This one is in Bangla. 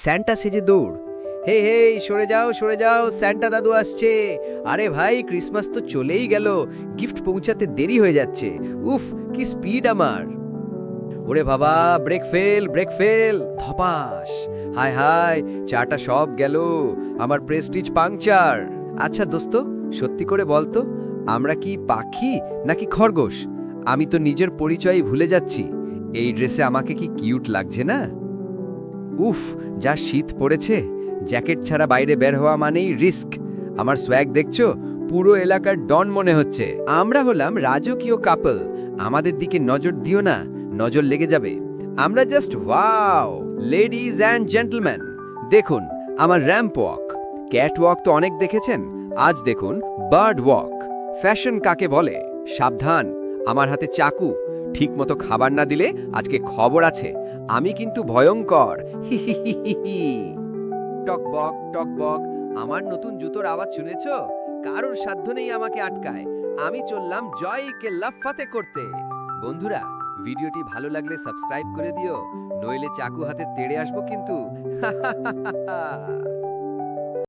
স্যান্টা সেজে দৌড়। হে হে, সরে যাও সরে যাও, স্যান্টা দাদু আসছে। আরে ভাই, ক্রিসমাস তো চলেই গেল। গিফট পৌঁছাতে দেরি হয়ে যাচ্ছে। উফ, কি স্পিড আমার। ওরে বাবা, ব্রেক ফেল ব্রেক ফেল, ধপাস। হায় হায়, চাটা সব গেল। আমার প্রেস্টিজ পাংচার। আচ্ছা দোস্ত, সত্যি করে বলতো আমরা কি পাখি নাকি খরগোশ? আমি তো নিজের পরিচয় ভুলে যাচ্ছি। এই ড্রেসে আমাকে কি কিউট লাগছে না? উফ, যা শীত পড়েছে। জ্যাকেট ছাড়া বাইরে বের হওয়া মানেই রিস্ক। আমার সোয়াগ দেখছ? পুরো এলাকার ডন মনে হচ্ছে। আমরা হলাম রাজকীয় কাপল আমাদের দিকে নজর দিও না, নজর লেগে যাবে। আমরা just wow ladies and gentleman দেখুন, আমার র্যাম্প ওয়াক ক্যাট ওয়াক তো অনেক দেখেছেন? আজ দেখুন বার্ড ওয়াক ফ্যাশন কাকে বলে? সাবধান। আমার হাতে চাকু। ঠিকমতো খাবার না দিলে আজকে খবর আছে। আমি কিন্তু ভয়ঙ্কর। আমার নতুন জুতোর আওয়াজ শুনেছ? কারোর সাধ্য নেই আমাকে আটকায়। আমি চললাম জয় কেল্লা ফাতে করতে। বন্ধুরা, ভিডিওটি ভালো লাগলে সাবস্ক্রাইব করে দিও। নইলে চাকু হাতে তেড়ে আসব কিন্তু।